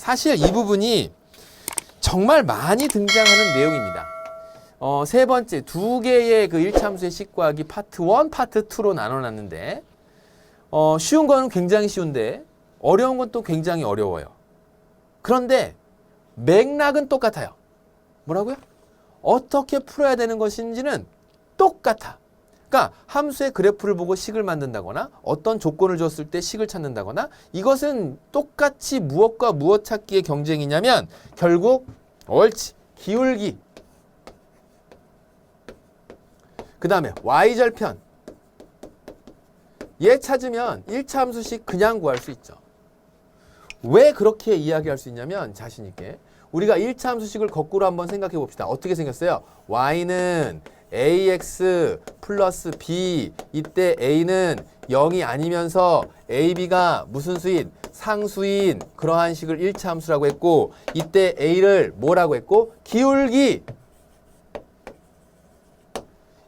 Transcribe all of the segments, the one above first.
사실 이 부분이 정말 많이 등장하는 내용입니다. 어, 세 번째 두 개의 그 일참수의 식구하기 파트 1, 파트 2로 나눠놨는데 어, 쉬운 거는 굉장히 쉬운데 어려운 건 또 굉장히 어려워요. 그런데 맥락은 똑같아요. 뭐라고요? 어떻게 풀어야 되는 것인지는 똑같아. 그러니까 함수의 그래프를 보고 식을 만든다거나 어떤 조건을 줬을 때 식을 찾는다거나 이것은 똑같이 무엇과 무엇 찾기의 경쟁이냐면 결국 옳지 기울기 그 다음에 y절편 얘 찾으면 1차 함수식 그냥 구할 수 있죠. 왜 그렇게 이야기할 수 있냐면 자신 있게 우리가 1차 함수식을 거꾸로 한번 생각해 봅시다. 어떻게 생겼어요? y는 ax 플러스 b. 이때 a는 0이 아니면서 ab가 무슨 수인? 상수인. 그러한 식을 1차 함수라고 했고 이때 a를 뭐라고 했고? 기울기.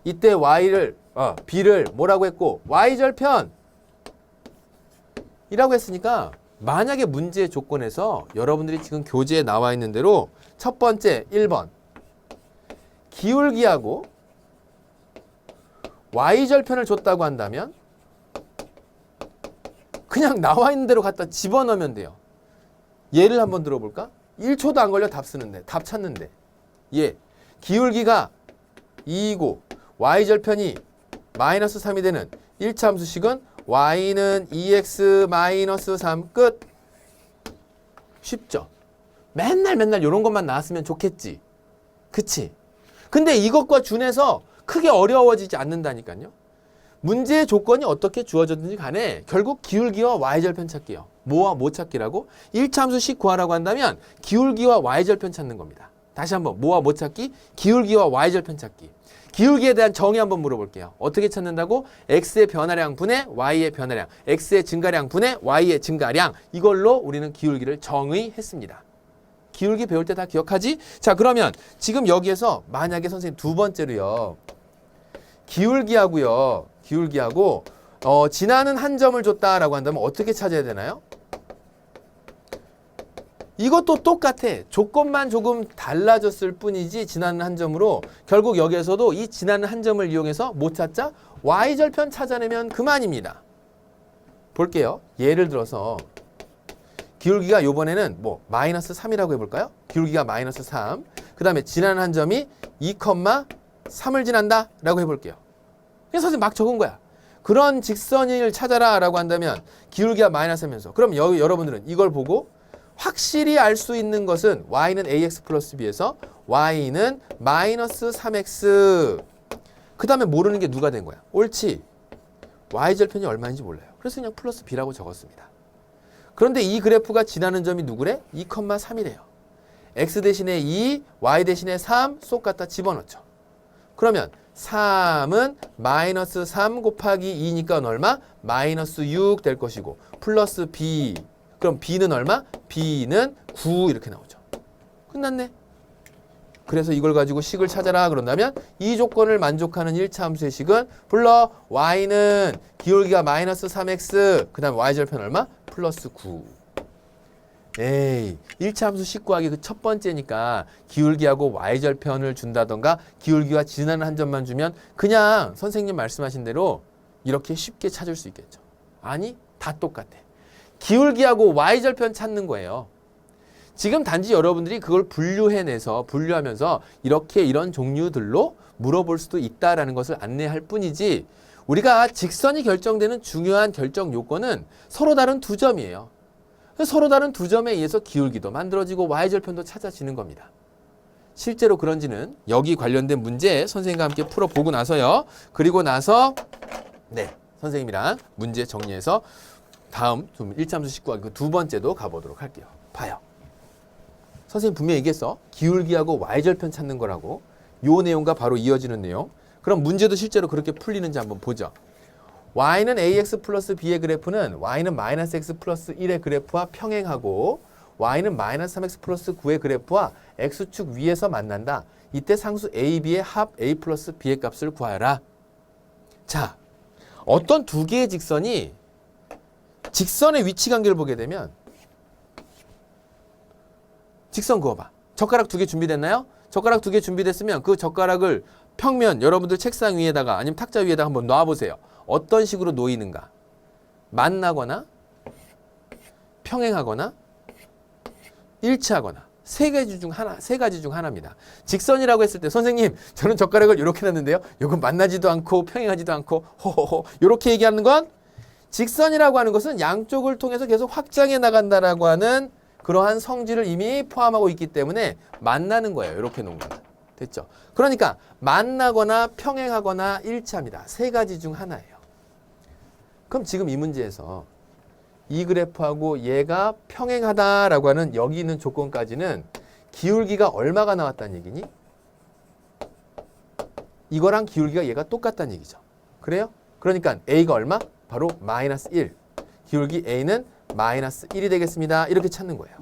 이때 y를 어, b를 뭐라고 했고? Y절편. 이라고 했으니까 만약에 문제 조건에서 여러분들이 지금 교재에 나와 있는 대로 첫 번째 1번. 기울기하고 y절편을 줬다고 한다면 그냥 나와 있는 대로 갖다 집어넣으면 돼요. 예를 한번 들어볼까? 1초도 안 걸려 답 쓰는데 답 찾는데 예 기울기가 2이고 y절편이 마이너스 3이 되는 1차 함수식은 y는 2x 마이너스 3 끝. 쉽죠? 맨날 맨날 이런 것만 나왔으면 좋겠지. 그치? 근데 이것과 준해서 크게 어려워지지 않는다니까요. 문제의 조건이 어떻게 주어졌든지 간에 결국 기울기와 y절편 찾기요. 뭐와 뭐 찾기라고? 1차 함수 식 구하라고 한다면 기울기와 y절편 찾는 겁니다. 다시 한번 뭐와 뭐 찾기? 기울기와 y절편 찾기. 기울기에 대한 정의 한번 물어볼게요. 어떻게 찾는다고? x의 변화량 분의 y의 변화량, x의 증가량 분의 y의 증가량 이걸로 우리는 기울기를 정의했습니다. 기울기 배울 때 다 기억하지? 자 그러면 지금 여기에서 만약에 선생님 두 번째로요. 기울기하고요. 기울기하고 어, 지나는 한 점을 줬다라고 한다면 어떻게 찾아야 되나요? 이것도 똑같아. 조건만 조금 달라졌을 뿐이지 지나는 한 점으로 결국 여기에서도 이 지나는 한 점을 이용해서 못 찾자 y절편 찾아내면 그만입니다. 볼게요. 예를 들어서 기울기가 요번에는 뭐 마이너스 3이라고 해볼까요? 기울기가 마이너스 3. 그 다음에 지나는 한 점이 2,3을 지난다 라고 해볼게요. 그래서 선생님 막 적은 거야. 그런 직선을 찾아라 라고 한다면 기울기가 마이너스 하면서 그럼 여, 여러분들은 이걸 보고 확실히 알 수 있는 것은 y는 ax 플러스 b에서 y는 마이너스 3x 그 다음에 모르는 게 누가 된 거야? 옳지. y절편이 얼마인지 몰라요. 그래서 그냥 플러스 b라고 적었습니다. 그런데 이 그래프가 지나는 점이 누구래? 2,3이래요. x 대신에 2, y 대신에 3, 쏙 갖다 집어넣죠. 그러면 3은 마이너스 3 곱하기 2니까 얼마? 마이너스 6 될 것이고 플러스 b 그럼 b는 얼마? b는 9 이렇게 나오죠. 끝났네. 그래서 이걸 가지고 식을 찾아라 그런다면 이 조건을 만족하는 1차 함수의 식은 불러 y는 기울기가 마이너스 3x 그 다음에 y절편 얼마? 플러스 9 에이 1차 함수 식 구하기 그 첫 번째니까 기울기하고 y절편을 준다던가 기울기와 지나는 한 점만 주면 그냥 선생님 말씀하신 대로 이렇게 쉽게 찾을 수 있겠죠. 아니 다 똑같아. 기울기하고 y절편 찾는 거예요. 지금 단지 여러분들이 그걸 분류해내서 분류하면서 이렇게 이런 종류들로 물어볼 수도 있다라는 것을 안내할 뿐이지 우리가 직선이 결정되는 중요한 결정 요건은 서로 다른 두 점이에요. 서로 다른 두 점에 의해서 기울기도 만들어지고 y절편도 찾아지는 겁니다. 실제로 그런지는 여기 관련된 문제 선생님과 함께 풀어보고 나서요. 그리고 나서 네 선생님이랑 문제 정리해서 다음 좀 1참수 19하기 그 두 번째도 가보도록 할게요. 봐요. 선생님 분명히 얘기했어. 기울기하고 y절편 찾는 거라고. 요 내용과 바로 이어지는 내용. 그럼 문제도 실제로 그렇게 풀리는지 한번 보죠. Y는 ax 플러스 b의 그래프는 y는 마이너스 x 플러스 1의 그래프와 평행하고 y는 마이너스 3x 플러스 9의 그래프와 x축 위에서 만난다. 이때 상수 a, b의 합 a 플러스 b의 값을 구하여라. 자, 어떤 두 개의 직선이 직선의 위치 관계를 보게 되면 직선 그어봐. 젓가락 두 개 준비됐나요? 젓가락 두 개 준비됐으면 그 젓가락을 평면 여러분들 책상 위에다가 아니면 탁자 위에다가 한번 놔보세요. 어떤 식으로 놓이는가? 만나거나 평행하거나 일치하거나 세 가지 중 하나, 세 가지 중 하나입니다. 직선이라고 했을 때 선생님, 저는 젓가락을 이렇게 놨는데요. 이건 만나지도 않고 평행하지도 않고 호호호 이렇게 얘기하는 건 직선이라고 하는 것은 양쪽을 통해서 계속 확장해 나간다라고 하는 그러한 성질을 이미 포함하고 있기 때문에 만나는 거예요. 이렇게 놓은 거는. 됐죠? 그러니까 만나거나 평행하거나 일치합니다. 세 가지 중 하나예요. 그럼 지금 이 문제에서 이 그래프하고 얘가 평행하다라고 하는 여기 있는 조건까지는 기울기가 얼마가 나왔다는 얘기니? 이거랑 기울기가 얘가 똑같다는 얘기죠. 그래요? 그러니까 A가 얼마? 바로 마이너스 1. 기울기 A는 마이너스 1이 되겠습니다. 이렇게 찾는 거예요.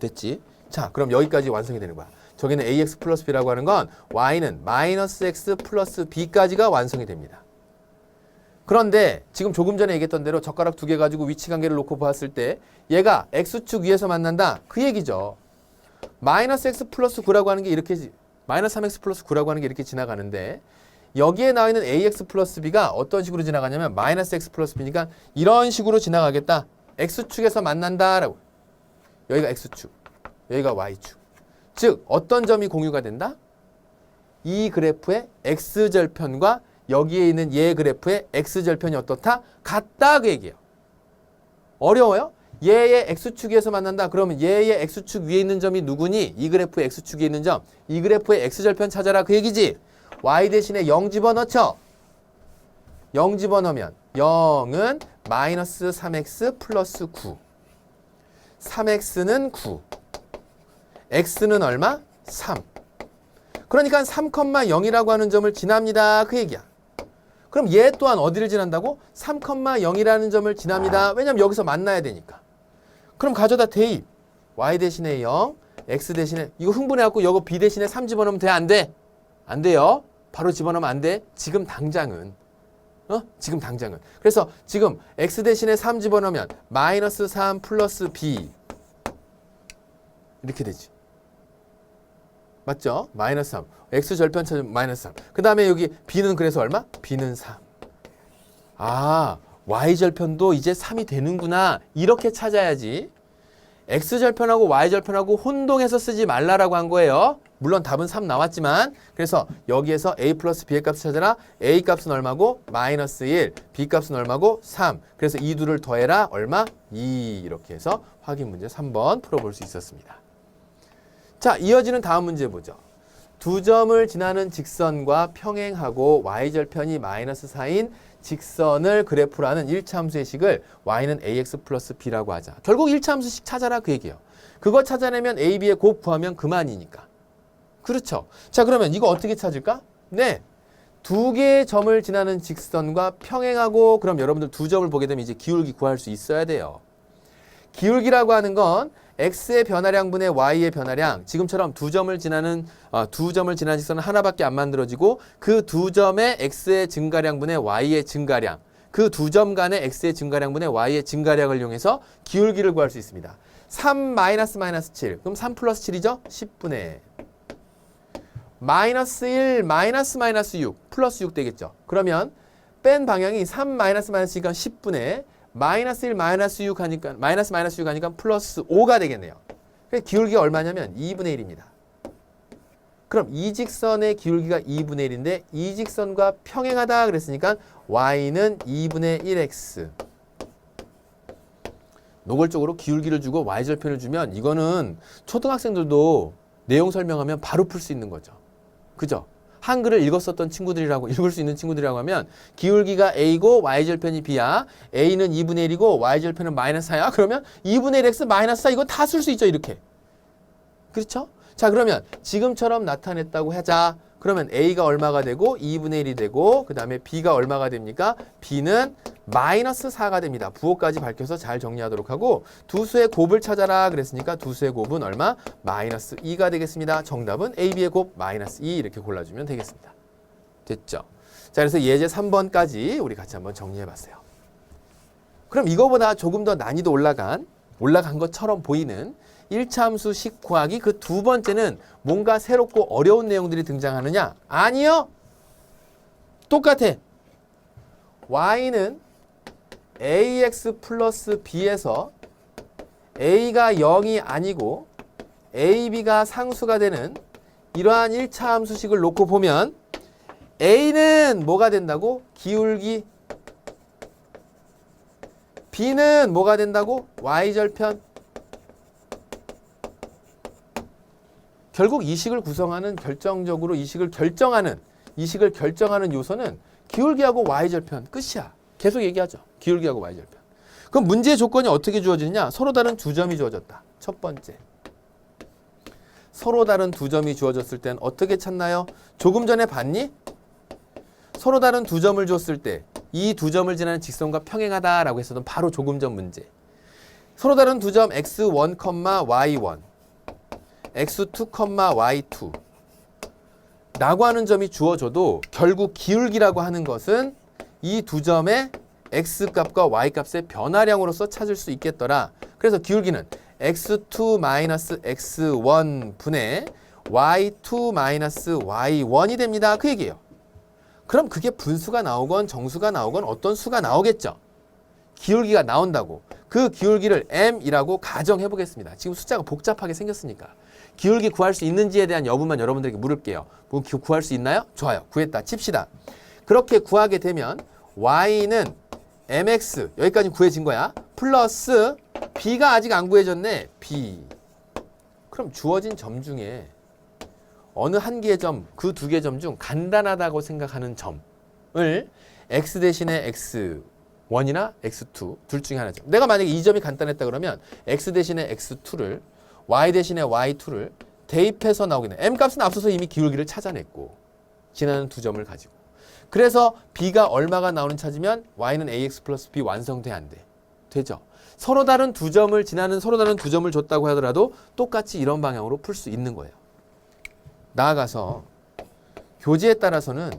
됐지? 자, 그럼 여기까지 완성이 되는 거야. 저기는 AX 플러스 B라고 하는 건 Y는 마이너스 X 플러스 B까지가 완성이 됩니다. 그런데 지금 조금 전에 얘기했던 대로 젓가락 두 개 가지고 위치 관계를 놓고 봤을 때 얘가 x축 위에서 만난다 그 얘기죠. 마이너스 x 플러스 9라고 하는 게 이렇게 지- 마이너스 3x 플러스 9라고 하는 게 이렇게 지나가는데 여기에 나와 있는 ax 플러스 b가 어떤 식으로 지나가냐면 마이너스 x 플러스 b니까 이런 식으로 지나가겠다. x축에서 만난다라고. 여기가 x축, 여기가 y축. 즉 어떤 점이 공유가 된다? 이 그래프의 x절편과 여기에 있는 얘 그래프의 x절편이 어떻다? 같다 그 얘기예요. 어려워요? 얘의 x축에서 만난다. 그러면 얘의 x축 위에 있는 점이 누구니? 이 그래프의 x축에 있는 점. 이 그래프의 x절편 찾아라 그 얘기지. y 대신에 0 집어넣죠. 0 집어넣으면 0은 마이너스 3x 플러스 9. 3x는 9. x는 얼마? 3. 그러니까 3,0이라고 하는 점을 지납니다. 그 얘기야. 그럼 얘 또한 어디를 지난다고? 3,0이라는 점을 지납니다. 왜냐면 여기서 만나야 되니까. 그럼 가져다 대입. y 대신에 0, x 대신에 이거 흥분해갖고 이거 b 대신에 3 집어넣으면 돼? 안 돼? 안 돼요. 바로 집어넣으면 안 돼. 지금 당장은. 어? 지금 당장은. 그래서 지금 x 대신에 3 집어넣으면 마이너스 3 플러스 b 이렇게 되지. 맞죠? 마이너스 3. x 절편 찾으면 마이너스 3. 그 다음에 여기 b는 그래서 얼마? b는 3. 아, y 절편도 이제 3이 되는구나. 이렇게 찾아야지. x 절편하고 y 절편하고 혼동해서 쓰지 말라라고 한 거예요. 물론 답은 3 나왔지만 그래서 여기에서 a 플러스 b의 값을 찾아라. a 값은 얼마고? 마이너스 1. b 값은 얼마고? 3. 그래서 이 둘을 더해라. 얼마? 2. 이렇게 해서 확인 문제 3번 풀어볼 수 있었습니다. 자, 이어지는 다음 문제 보죠. 두 점을 지나는 직선과 평행하고 y절편이 마이너스 4인 직선을 그래프로 하는 1차함수의 식을 y는 ax 플러스 b라고 하자. 결국 1차함수식 찾아라 그 얘기예요. 그거 찾아내면 a, b의 곱 구하면 그만이니까. 그렇죠. 자, 그러면 이거 어떻게 찾을까? 네. 두 개의 점을 지나는 직선과 평행하고 그럼 여러분들 두 점을 보게 되면 이제 기울기 구할 수 있어야 돼요. 기울기라고 하는 건 x의 변화량분의 y의 변화량 지금처럼 두 점을 지나는 어, 두 점을 지나는 직선은 하나밖에 안 만들어지고 그 두 점의 x의 증가량분의 y의 증가량 그 두 점 간의 x의 증가량분의 y의 증가량을 이용해서 기울기를 구할 수 있습니다. 3 마이너스 마이너스 7 그럼 3 플러스 7이죠? 10분의 마이너스 1 마이너스 마이너스 6 플러스 6 되겠죠. 그러면 뺀 방향이 3 마이너스 마이너스니까 10분의 마이너스 1 마이너스 6 하니까 마이너스 마이너스 6 하니까 플러스 5가 되겠네요. 기울기가 얼마냐면 2분의 1입니다. 그럼 이 직선의 기울기가 2분의 1인데 이 직선과 평행하다 그랬으니까 y는 2분의 1x. 노골적으로 기울기를 주고 y절편을 주면 이거는 초등학생들도 내용 설명하면 바로 풀 수 있는 거죠. 그죠? 한글을 읽었었던 친구들이라고 읽을 수 있는 친구들이라고 하면 기울기가 a고 y절편이 b야. a는 2분의 1이고 y절편은 마이너스 4야. 그러면 2분의 1x 마이너스 4 이거 다 쓸 수 있죠. 이렇게. 그렇죠? 자 그러면 지금처럼 나타냈다고 하자. 그러면 a가 얼마가 되고 2분의 1이 되고 그 다음에 b가 얼마가 됩니까? b는 마이너스 4가 됩니다. 부호까지 밝혀서 잘 정리하도록 하고 두 수의 곱을 찾아라 그랬으니까 두 수의 곱은 얼마? 마이너스 2가 되겠습니다. 정답은 a, b의 곱 마이너스 2 이렇게 골라주면 되겠습니다. 됐죠? 자 그래서 예제 3번까지 우리 같이 한번 정리해봤어요. 그럼 이거보다 조금 더 난이도 올라간 올라간 것처럼 보이는 1차 함수 식 구하기 그 두 번째는 뭔가 새롭고 어려운 내용들이 등장하느냐? 아니요. 똑같아. y는 ax 플러스 b에서 a가 0이 아니고 ab가 상수가 되는 이러한 1차 함수식을 놓고 보면 a는 뭐가 된다고? 기울기 b는 뭐가 된다고? y절편 결국 이 식을 구성하는 결정적으로 이 식을 결정하는 이 식을 결정하는 요소는 기울기하고 y절편 끝이야. 계속 얘기하죠. 기울기하고 y절편. 그럼 문제의 조건이 어떻게 주어지느냐? 서로 다른 두 점이 주어졌다. 첫 번째. 서로 다른 두 점이 주어졌을 땐 어떻게 찾나요? 조금 전에 봤니? 서로 다른 두 점을 줬을 때 이 두 점을 지나는 직선과 평행하다라고 했었던 바로 조금 전 문제. 서로 다른 두 점 x1, y1, x2, y2 라고 하는 점이 주어져도 결국 기울기라고 하는 것은 이 두 점의 x값과 y값의 변화량으로서 찾을 수 있겠더라. 그래서 기울기는 x2 x1 분의 y2 y1이 됩니다. 그 얘기예요. 그럼 그게 분수가 나오건 정수가 나오건 어떤 수가 나오겠죠. 기울기가 나온다고. 그 기울기를 m이라고 가정해 보겠습니다. 지금 숫자가 복잡하게 생겼으니까. 기울기 구할 수 있는지에 대한 여부만 여러분들에게 물을게요. 뭐 기- 구할 수 있나요? 좋아요. 구했다. 칩시다. 그렇게 구하게 되면 y는 mx 여기까지 구해진 거야. 플러스 b가 아직 안 구해졌네. b. 그럼 주어진 점 중에 어느 한 개의 점, 그 두 개의 점 중 간단하다고 생각하는 점을 x 대신에 x1이나 x2 둘 중에 하나죠. 내가 만약에 이 점이 간단했다 그러면 x 대신에 x2를 y 대신에 y2를 대입해서 나오게 돼. m 값은 앞서서 이미 기울기를 찾아냈고 지나는 두 점을 가지고 그래서 b가 얼마가 나오는 찾으면 y는 ax 플러스 b 완성돼 안 돼. 되죠? 서로 다른 두 점을 지나는 서로 다른 두 점을 줬다고 하더라도 똑같이 이런 방향으로 풀 수 있는 거예요. 나아가서 교재에 따라서는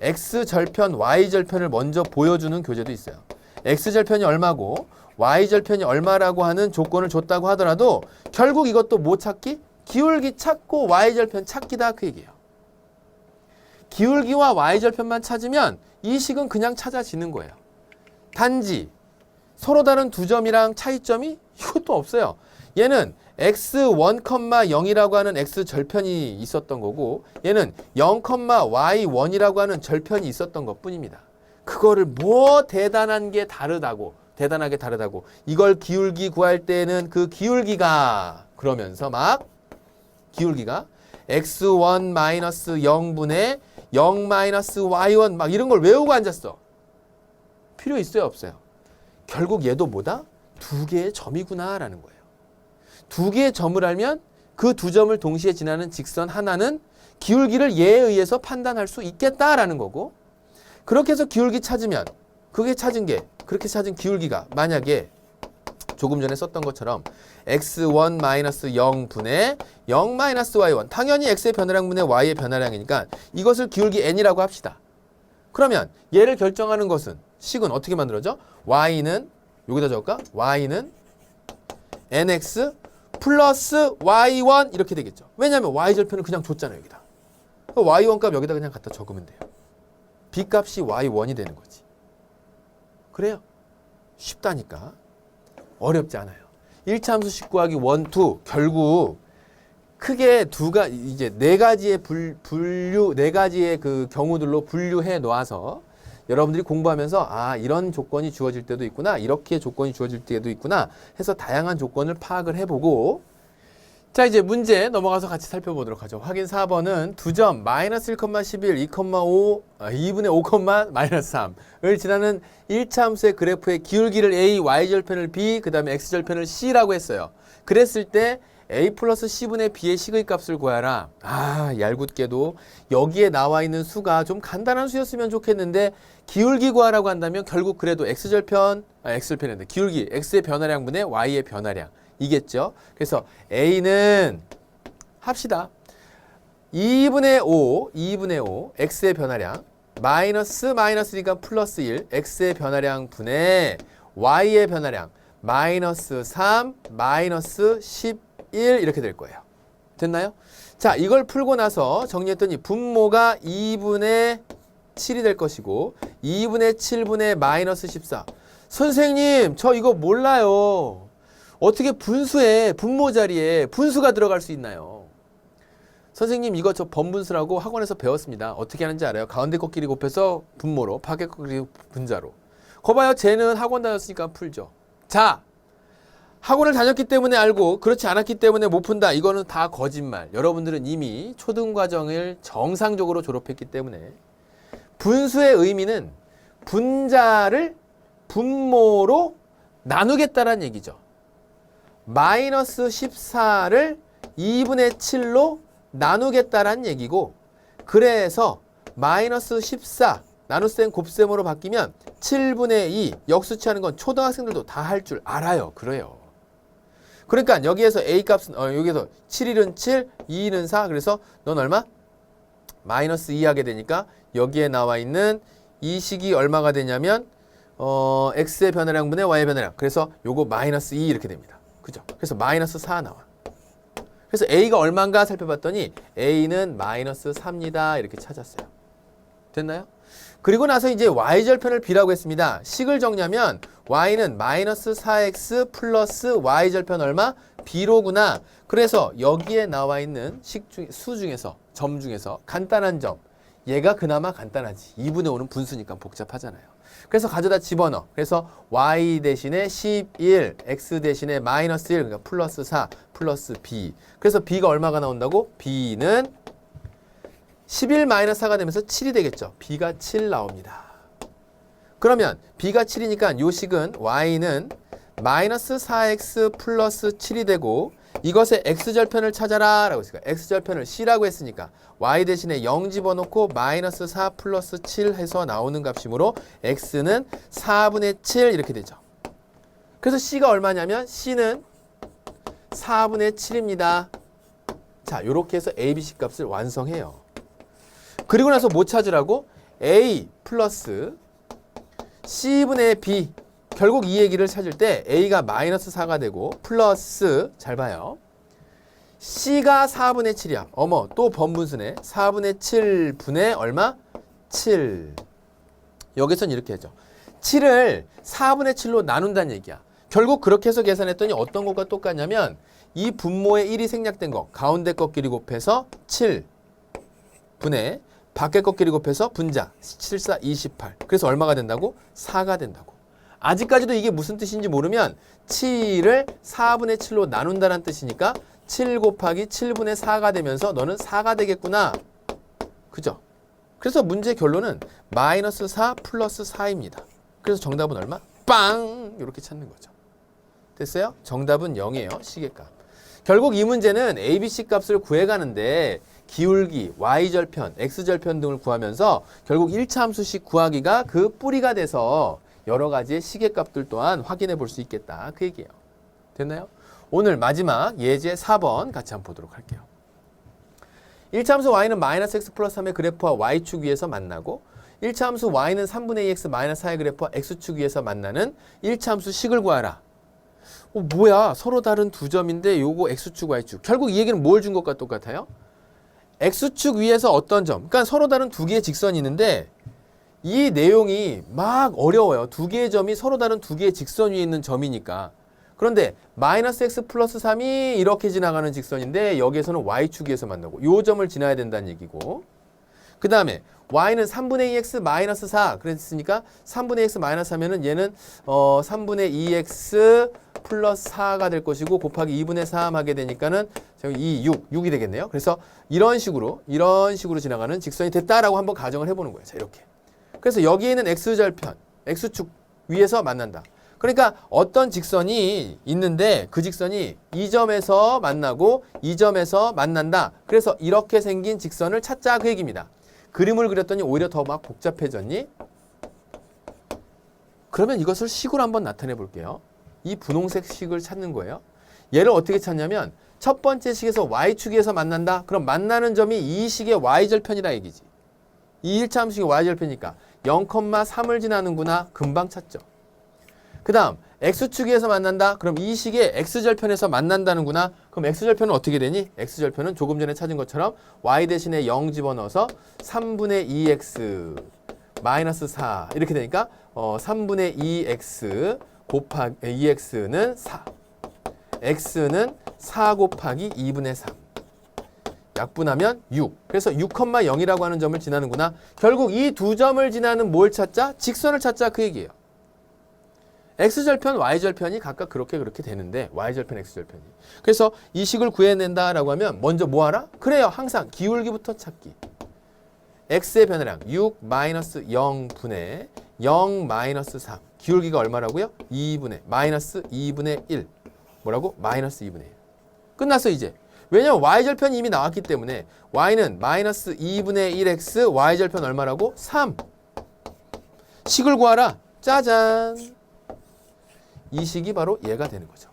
x절편, y절편을 먼저 보여주는 교재도 있어요. X절편이 얼마고 y절편이 얼마라고 하는 조건을 줬다고 하더라도 결국 이것도 뭐 찾기? 기울기 찾고 y절편 찾기다 그 얘기예요. 기울기와 y절편만 찾으면 이 식은 그냥 찾아지는 거예요. 단지 서로 다른 두 점이랑 차이점이 이것도 없어요. 얘는 x1, 0이라고 하는 x절편이 있었던 거고 얘는 0, y1이라고 하는 절편이 있었던 것 뿐입니다. 그거를 뭐 대단한 게 다르다고 대단하게 다르다고 이걸 기울기 구할 때는 그 기울기가 그러면서 막 기울기가 x1 0분의 0 y1 막 이런 걸 외우고 앉았어. 필요 있어요 없어요? 결국 얘도 뭐다? 두 개의 점이구나라는 거예요. 두 개의 점을 알면 그 두 점을 동시에 지나는 직선 하나는 기울기를 얘에 의해서 판단할 수 있겠다라는 거고 그렇게 해서 기울기 찾으면 그게 찾은 게 그렇게 찾은 기울기가 만약에 조금 전에 썼던 것처럼 x1 0분의 0 y1 당연히 x의 변화량분의 y의 변화량이니까 이것을 기울기 n이라고 합시다. 그러면 얘를 결정하는 것은 식은 어떻게 만들어져? y는 여기다 적을까? y는 nx 플러스 y1 이렇게 되겠죠. 왜냐하면 y절편을 그냥 줬잖아요 여기다. y1 값 여기다 그냥 갖다 적으면 돼요. B 값이 y1이 되는 거지. 그래요. 쉽다니까. 어렵지 않아요. 1차 함수식 구하기 1, 2 결국 크게 두가 이제 네 가지의 불, 분류 네 가지의 그 경우들로 분류해 놓아서 여러분들이 공부하면서 아 이런 조건이 주어질 때도 있구나 이렇게 조건이 주어질 때도 있구나 해서 다양한 조건을 파악을 해보고 자 이제 문제 넘어가서 같이 살펴보도록 하죠. 확인 4번은 두 점 마이너스 1,11, 2,5, 아, 2분의 5, 마이너스 3을 지나는 1차 함수의 그래프의 기울기를 A, Y절편을 B, 그 다음에 X절편을 C라고 했어요. 그랬을 때 A 플러스 C분의 B의 식의 값을 구하라. 아 얄궂게도 여기에 나와 있는 수가 좀 간단한 수였으면 좋겠는데 기울기 구하라고 한다면 결국 그래도 X절편, 아 X절편인데 기울기, X의 변화량분의 Y의 변화량. 이겠죠. 그래서 A는 합시다. 2분의 5, 2분의 5, x의 변화량 마이너스 마이너스니까 플러스 1, x의 변화량 분의 y의 변화량 마이너스 3, 마이너스 11 11 이렇게 될 거예요. 됐나요? 자, 이걸 풀고 나서 정리했더니 분모가 2분의 7이 될 것이고 2분의 7분의 마이너스 14. 선생님, 저 이거 몰라요. 어떻게 분수에 분모 자리에 분수가 들어갈 수 있나요? 선생님 이거 저 번분수라고 학원에서 배웠습니다. 어떻게 하는지 알아요? 가운데 꺾기리 곱해서 분모로 밖에 꺾기리 분자로. 거봐요. 쟤는 학원 다녔으니까 풀죠. 자, 학원을 다녔기 때문에 알고 그렇지 않았기 때문에 못 푼다. 이거는 다 거짓말. 여러분들은 이미 초등 과정을 정상적으로 졸업했기 때문에 분수의 의미는 분자를 분모로 나누겠다는 얘기죠. 마이너스 14를 2분의 7로 나누겠다는 얘기고 그래서 마이너스 14 나눗셈 곱셈으로 바뀌면 7분의 2 역수치하는 건 초등학생들도 다 할 줄 알아요. 그래요. 그러니까 여기에서 A 값은 어, 여기서 7일은 7, 2는 4 그래서 넌 얼마? 마이너스 2 하게 되니까 여기에 나와 있는 이 식이 얼마가 되냐면 어, x의 변화량분의 y의 변화량 그래서 요거 마이너스 2 이렇게 됩니다. 그죠? 그래서 마이너스 4 나와. 그래서 a가 얼마인가 살펴봤더니 a는 마이너스 4입니다. 이렇게 찾았어요. 됐나요? 그리고 나서 이제 y절편을 b라고 했습니다. 식을 정리하면 y는 마이너스 4x 플러스 y절편 얼마? b로구나. 그래서 여기에 나와 있는 식 중, 수 중에서 점 중에서 간단한 점 얘가 그나마 간단하지. 2분의 5는 분수니까 복잡하잖아요. 그래서 가져다 집어넣어. 그래서 y 대신에 11, x 대신에 마이너스 1, 그러니까 플러스 4, 플러스 b. 그래서 b가 얼마가 나온다고? b는 11 마이너스 4가 되면서 7이 되겠죠. b가 7 나옵니다. 그러면 b가 7이니까 요 식은 y는 마이너스 4x 플러스 7이 되고 이것의 x절편을 찾아라 라고 했으니까 x절편을 c라고 했으니까 y 대신에 0 집어넣고 마이너스 4 플러스 7 해서 나오는 값이므로 x는 4분의 7 이렇게 되죠. 그래서 c가 얼마냐면 c는 4분의 7입니다. 자, 요렇게 해서 a, b, c 값을 완성해요. 그리고 나서 뭐 찾으라고? a 플러스 c분의 b 결국 이 얘기를 찾을 때 a가 마이너스 4가 되고 플러스 잘 봐요. c가 4분의 7이야. 어머 또 번분수네. 4분의 7분의 얼마? 7. 여기선 이렇게 하죠. 7을 4분의 7로 나눈다는 얘기야. 결국 그렇게 해서 계산했더니 어떤 것과 똑같냐면 이 분모의 1이 생략된 거 가운데 꺾기리 곱해서 7 분의 밖에 꺾기리 곱해서 분자 7, 4, 28 그래서 얼마가 된다고? 4가 된다고 아직까지도 이게 무슨 뜻인지 모르면 7을 4분의 7로 나눈다는 뜻이니까 7 곱하기 7분의 4가 되면서 너는 4가 되겠구나 그죠? 그래서 문제 결론은 마이너스 4 플러스 4입니다 그래서 정답은 얼마? 빵! 이렇게 찾는 거죠 됐어요? 정답은 0이에요 시계값 결국 이 문제는 ABC 값을 구해가는데 기울기, y절편, x절편 등을 구하면서 결국 1차 함수식 구하기가 그 뿌리가 돼서 여러 가지의 시계값들 또한 확인해 볼 수 있겠다. 그 얘기예요. 됐나요? 오늘 마지막 예제 4번 같이 한번 보도록 할게요. 1차 함수 y는 마이너스 x 플러스 3의 그래프와 y축 위에서 만나고 1차 함수 y는 3분의 2x 마이너스 4의 그래프와 x축 위에서 만나는 1차 함수 식을 구하라. 어, 뭐야? 서로 다른 두 점인데 요거 x축, y축. 결국 이 얘기는 뭘 준 것과 똑같아요? x축 위에서 어떤 점. 그러니까 서로 다른 두 개의 직선이 있는데 이 내용이 막 어려워요. 두 개의 점이 서로 다른 두 개의 직선 위에 있는 점이니까. 그런데 마이너스 x 플러스 3이 이렇게 지나가는 직선인데 여기에서는 y축위에서 만나고 요 점을 지나야 된다는 얘기고 그 다음에 y는 3분의 2x 마이너스 4 그랬으니까 3분의 x 마이너스 하면은 얘는 어 3분의 2x 플러스 4가 될 것이고 곱하기 2분의 3 하게 되니까는 2, 6, 6이 되겠네요. 그래서 이런 식으로 이런 식으로 지나가는 직선이 됐다라고 한번 가정을 해보는 거예요. 자 이렇게. 그래서 여기에 있는 x절편, x축 위에서 만난다. 그러니까 어떤 직선이 있는데 그 직선이 이 점에서 만나고 이 점에서 만난다. 그래서 이렇게 생긴 직선을 찾자 그 얘기입니다. 그림을 그렸더니 오히려 더 막 복잡해졌니? 그러면 이것을 식으로 한번 나타내 볼게요. 이 분홍색 식을 찾는 거예요. 얘를 어떻게 찾냐면 첫 번째 식에서 y축에서 만난다. 그럼 만나는 점이 이 식의 y절편이라 얘기지. 이 1차 함식이 y절편이니까 0,3을 지나는구나. 금방 찾죠. 그 다음 x축에서 만난다. 그럼 이 식의 x절편에서 만난다는구나. 그럼 x절편은 어떻게 되니? x절편은 조금 전에 찾은 것처럼 y 대신에 0 집어넣어서 3분의 2x 마이너스 4 이렇게 되니까 어, 3분의 2x 곱하기 2x는 4 x는 4 곱하기 2분의 3 약분하면 6. 그래서 6,0이라고 하는 점을 지나는구나. 결국 이 두 점을 지나는 뭘 찾자? 직선을 찾자 그 얘기예요. x절편, y절편이 각각 그렇게 그렇게 되는데 y절편, x절편이. 그래서 이 식을 구해낸다라고 하면 먼저 뭐 하라? 그래요. 항상 기울기부터 찾기. x의 변화량 6 마이너스 0분의 0 마이너스 3. 기울기가 얼마라고요? 2분의 마이너스 2분의 1. 뭐라고? 마이너스 2분의 1. 끝났어 이제. 왜냐면 y절편이 이미 나왔기 때문에 y는 마이너스 2분의 1x y절편 얼마라고? 3. 식을 구하라. 짜잔. 이 식이 바로 얘가 되는 거죠.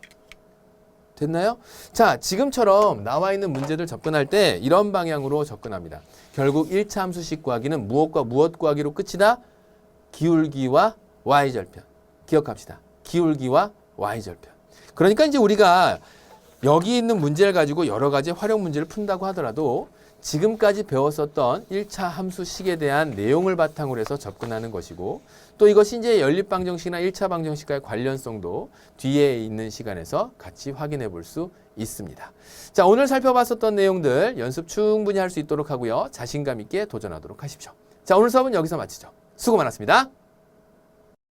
됐나요? 자, 지금처럼 나와 있는 문제들 접근할 때 이런 방향으로 접근합니다. 결국 1차 함수식 구하기는 무엇과 무엇 구하기로 끝이다? 기울기와 y절편. 기억합시다. 기울기와 y절편. 그러니까 이제 우리가 여기 있는 문제를 가지고 여러 가지 활용 문제를 푼다고 하더라도 지금까지 배웠었던 1차 함수식에 대한 내용을 바탕으로 해서 접근하는 것이고 또 이것이 이제 연립방정식이나 1차 방정식과의 관련성도 뒤에 있는 시간에서 같이 확인해 볼 수 있습니다. 자, 오늘 살펴봤었던 내용들 연습 충분히 할 수 있도록 하고요. 자신감 있게 도전하도록 하십시오. 자, 오늘 수업은 여기서 마치죠. 수고 많았습니다.